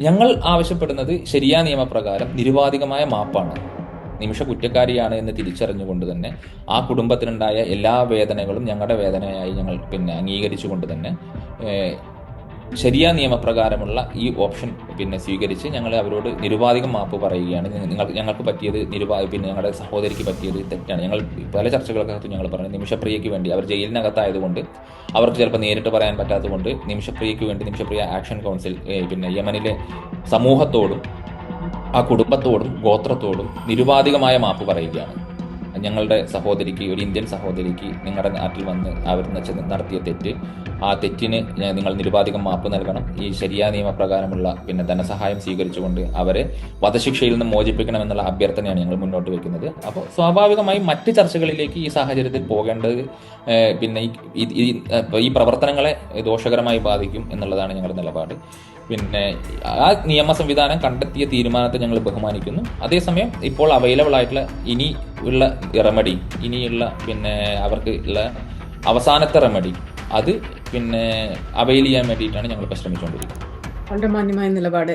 ഞങ്ങൾ ആവശ്യപ്പെടുന്നത് ശരിയാ നിയമപ്രകാരം നിരുപാധികമായ മാപ്പാണ്. നിമിഷ കുറ്റക്കാരിയാണ് എന്ന് തിരിച്ചറിഞ്ഞുകൊണ്ട് തന്നെ ആ കുടുംബത്തിനുണ്ടായ എല്ലാ വേദനകളും ഞങ്ങളുടെ വേദനയായി ഞങ്ങൾ പിന്നെ അംഗീകരിച്ചുകൊണ്ട് തന്നെ ഏഹ്, ശരിയായ നിയമപ്രകാരമുള്ള ഈ ഓപ്ഷൻ പിന്നെ സ്വീകരിച്ച് ഞങ്ങൾ അവരോട് നിരുപാധികം മാപ്പ് പറയുകയാണ്. നിങ്ങൾ ഞങ്ങൾക്ക് പറ്റിയത് നിരുപാ പിന്നെ ഞങ്ങളുടെ സഹോദരിക്ക് പറ്റിയത് തെറ്റാണ്. ഞങ്ങൾ പല ചർച്ചകൾക്കകത്ത് ഞങ്ങൾ പറഞ്ഞു നിമിഷപ്രിയയ്ക്ക് വേണ്ടി അവർ ജയിലിനകത്തായതുകൊണ്ട് അവർക്ക് ചിലപ്പോൾ നേരിട്ട് പറയാൻ പറ്റാത്തതുകൊണ്ട് നിമിഷപ്രിയയ്ക്ക് വേണ്ടി നിമിഷപ്രിയ ആക്ഷൻ കൗൺസിൽ പിന്നെ യമനിലെ സമൂഹത്തോടും ആ കുടുംബത്തോടും ഗോത്രത്തോടും നിരുപാധികമായ മാപ്പ് പറയുകയാണ്. ഞങ്ങളുടെ സഹോദരിക്ക് ഒരു ഇന്ത്യൻ സഹോദരിക്ക് നിങ്ങളുടെ നാട്ടിൽ വന്ന് അവർ നടത്തിയ തെറ്റ് ആ തെറ്റിന് നിങ്ങൾ നിരുപാധികം മാപ്പ് നൽകണം. ഈ ശരിയായ നിയമപ്രകാരമുള്ള പിന്നെ ധനസഹായം സ്വീകരിച്ചുകൊണ്ട് അവരെ വധശിക്ഷയിൽ നിന്ന് മോചിപ്പിക്കണം എന്നുള്ള അഭ്യർത്ഥനയാണ് ഞങ്ങൾ മുന്നോട്ട് വെക്കുന്നത്. അപ്പോൾ സ്വാഭാവികമായും മറ്റ് ചർച്ചകളിലേക്ക് ഈ സാഹചര്യത്തിൽ പോകേണ്ടത് പിന്നെ ഈ പ്രവർത്തനങ്ങളെ ദോഷകരമായി ബാധിക്കും എന്നുള്ളതാണ് ഞങ്ങളുടെ നിലപാട്. പിന്നെ ആ നിയമ സംവിധാനം കണ്ടെത്തിയ തീരുമാനത്തെ ഞങ്ങൾ ബഹുമാനിക്കുന്നു. അതേസമയം ഇപ്പോൾ അവൈലബിൾ ആയിട്ടുള്ള ഇനി ഉള്ള റെമഡി ഇനിയുള്ള പിന്നെ അവർക്ക് ഉള്ള അവസാനത്തെ റെമഡി അത് പിന്നെ അവൈൽ ചെയ്യാൻ വേണ്ടിയിട്ടാണ് ഞങ്ങൾ ഇപ്പോൾ ശ്രമിച്ചുകൊണ്ടിരിക്കുന്നത് വളരെ മാന്യമായ നിലപാട്.